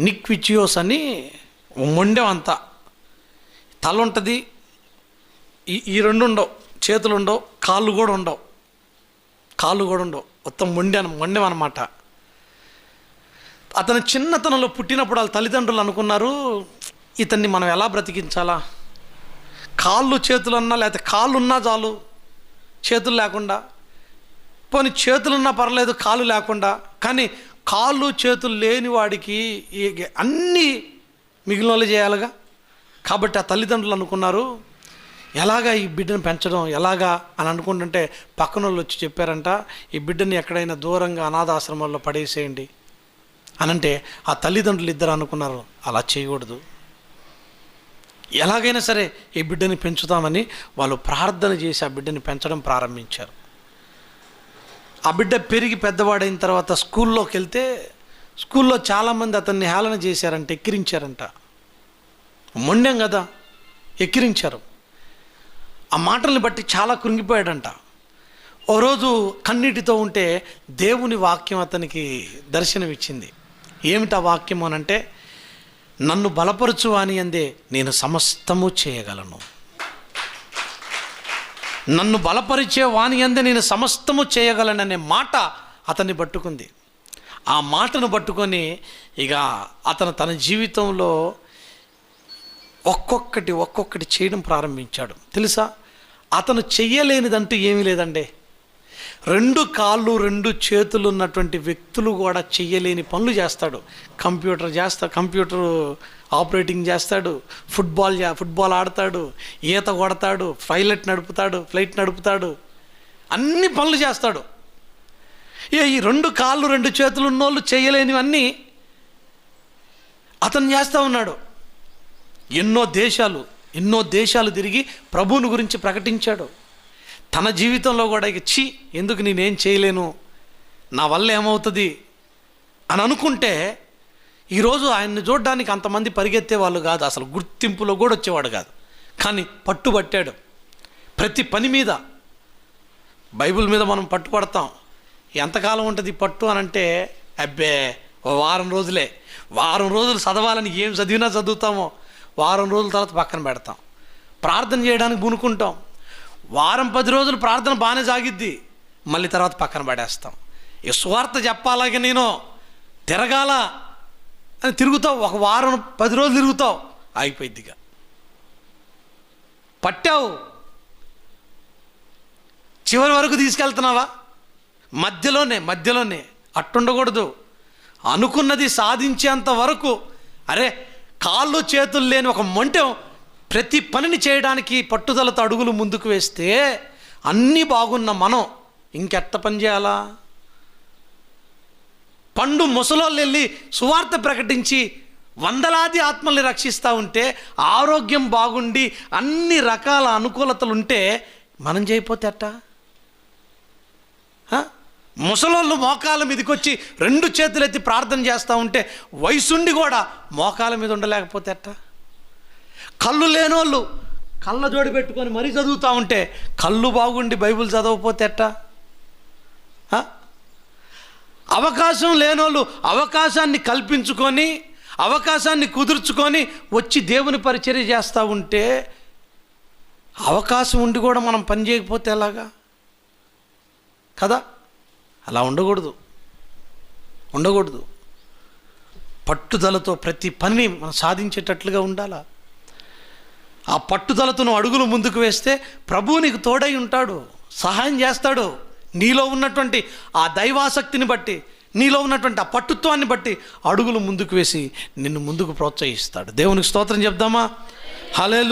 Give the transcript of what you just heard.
నిక్విచియోస్ అని మొండెం అంతా తల ఉంటుంది ఈ ఈ రెండు ఉండవు చేతులు ఉండవు కాళ్ళు కూడా ఉండవు. కాళ్ళు కూడా ఉండవు. మొత్తం మొండె మొండెం అనమాట అతను చిన్నతనంలో పుట్టినప్పుడు వాళ్ళ తల్లిదండ్రులు అనుకున్నారు ఇతన్ని మనం ఎలా బ్రతికించాలా? కాళ్ళు చేతులున్నా లేకపోతే కాళ్ళు ఉన్నా చాలు. చేతులు లేకుండా. పోనీ చేతులున్నా పర్లేదు కాళ్ళు లేకుండా. కానీ కాళ్ళు చేతులు లేని వాడికి ఈ అన్నీ మిగిలిన వాళ్ళు చేయాలిగా? కాబట్టి ఆ తల్లిదండ్రులు అనుకున్నారు ఎలాగా ఈ బిడ్డను పెంచడం ఎలాగా అని అనుకుంటుంటే పక్కన వాళ్ళు వచ్చి చెప్పారంట ఈ బిడ్డని ఎక్కడైనా దూరంగా అనాథాశ్రమాల్లో పడేసేయండి అనంటే ఆ తల్లిదండ్రులు ఇద్దరు అనుకున్నారు అలా చేయకూడదు. ఎలాగైనా సరే ఈ బిడ్డని పెంచుతామని వాళ్ళు ప్రార్థన చేసి ఆ బిడ్డని పెంచడం ప్రారంభించారు. ఆ బిడ్డ పెరిగి పెద్దవాడైన తర్వాత స్కూల్లోకి వెళ్తే స్కూల్లో చాలామంది అతన్ని హేళన చేశారంట ఎక్కిరించారంట. మొండెం కదా ఎక్కిరించారు. ఆ మాటల్ని బట్టి చాలా కృంగిపోయాడంట. ఓ రోజు కన్నీటితో ఉంటే దేవుని వాక్యం అతనికి దర్శనమిచ్చింది. ఏమిటా వాక్యం అనంటే నన్ను బలపరచు అని అందే నేను సమస్తము చేయగలను. నన్ను బలపరిచే వాణి అందే నేను సమస్తము చేయగలననే మాట అతన్ని పట్టుకుంది. ఆ మాటను పట్టుకొని ఇక అతను తన జీవితంలో ఒక్కొక్కటి ఒక్కొక్కటి చేయడం ప్రారంభించాడు. తెలుసా? అతను చెయ్యలేనిదంటూ ఏమీ లేదండి. రెండు కాళ్ళు రెండు చేతులు ఉన్నటువంటి వ్యక్తులు కూడా చెయ్యలేని పనులు చేస్తాడు. కంప్యూటర్ చేస్తా కంప్యూటర్ ఆపరేటింగ్ చేస్తాడు ఫుట్బాల్ ఫుట్బాల్ ఆడతాడు ఈత కొడతాడు పైలట్ నడుపుతాడు ఫ్లైట్ నడుపుతాడు. అన్ని పనులు చేస్తాడు. ఏ ఈ రెండు కాళ్ళు రెండు చేతులు ఉన్నోళ్ళు చేయలేనివన్నీ అతను చేస్తూ ఉన్నాడు. ఎన్నో దేశాలు ఎన్నో దేశాలు తిరిగి ప్రభువుని గురించి ప్రకటించాడు. తన జీవితంలో కూడా ఇక ఎందుకు నేనేం చేయలేను? నా వల్ల ఏమవుతుంది? అని అనుకుంటే ఈరోజు ఆయన్ని చూడడానికి అంతమంది పరిగెత్తే వాళ్ళు కాదు. అసలు గుర్తింపులో కూడా వచ్చేవాడు కాదు. కానీ పట్టుబట్టాడు. ప్రతి పని మీద బైబిల్ మీద మనం పట్టుపడతాం ఎంతకాలం ఉంటుంది పట్టు అని అంటే అబ్బే ఓ వారం రోజులే. వారం రోజులు చదవాలని ఏం చదివినా చదువుతామో వారం రోజుల తర్వాత పక్కన పెడతాం. ప్రార్థన చేయడానికి పూనుకుంటాం వారం పది రోజులు ప్రార్థన బాగానే సాగిద్ది. మళ్ళీ తర్వాత పక్కన పడేస్తాం. ఈ స్వార్థ చెప్పాలాగే నేను తిరగాల అని తిరుగుతావు ఒక వారం పది రోజులు తిరుగుతావు ఆగిపోయిద్దిగా పట్టావు. చివరి వరకు తీసుకెళ్తున్నావా? మధ్యలోనే మధ్యలోనే అట్టుండకూడదు. అనుకున్నది సాధించేంత వరకు అరే కాళ్ళు చేతులు లేని ఒక మొంటెం ప్రతి పనిని చేయడానికి పట్టుదలతో అడుగులు ముందుకు వేస్తే అన్నీ బాగున్న మనం ఇంకెట్ట పని చేయాలా? పండు ముసలోళ్ళు వెళ్ళి సువార్త ప్రకటించి వందలాది ఆత్మల్ని రక్షిస్తూ ఉంటే ఆరోగ్యం బాగుండి అన్ని రకాల అనుకూలతలు ఉంటే మనం చేయపోతే అట్ట ముసలోళ్ళు మోకాల మీదకి వచ్చి రెండు చేతులెత్తి ప్రార్థన చేస్తూ ఉంటే వయసుండి కూడా మోకాల మీద ఉండలేకపోతే అట్టా కళ్ళు లేనోళ్ళు కళ్ళ జోడి పెట్టుకొని మరీ చదువుతూ ఉంటే కళ్ళు బాగుండి బైబిల్ చదవకపోతే ఎట్టా? అవకాశం లేనోళ్ళు అవకాశాన్ని కల్పించుకొని అవకాశాన్ని కుదుర్చుకొని వచ్చి దేవుని పరిచర్య చేస్తూ ఉంటే అవకాశం ఉండి కూడా మనం పని చేయకపోతే ఎలాగా? కదా? అలా ఉండకూడదు. ఉండకూడదు. పట్టుదలతో ప్రతి పనిని మనం సాధించేటట్లుగా ఉండాలా? ఆ పట్టుదలతో నువ్వు అడుగులు ముందుకు వేస్తే ప్రభువు నీకు తోడై ఉంటాడు సహాయం చేస్తాడు. నీలో ఉన్నటువంటి ఆ దైవాసక్తిని బట్టి నీలో ఉన్నటువంటి ఆ పట్టుత్వాన్ని బట్టి అడుగులు ముందుకు వేసి నిన్ను ముందుకు ప్రోత్సహిస్తాడు. దేవునికి స్తోత్రం చెప్దామా? హలే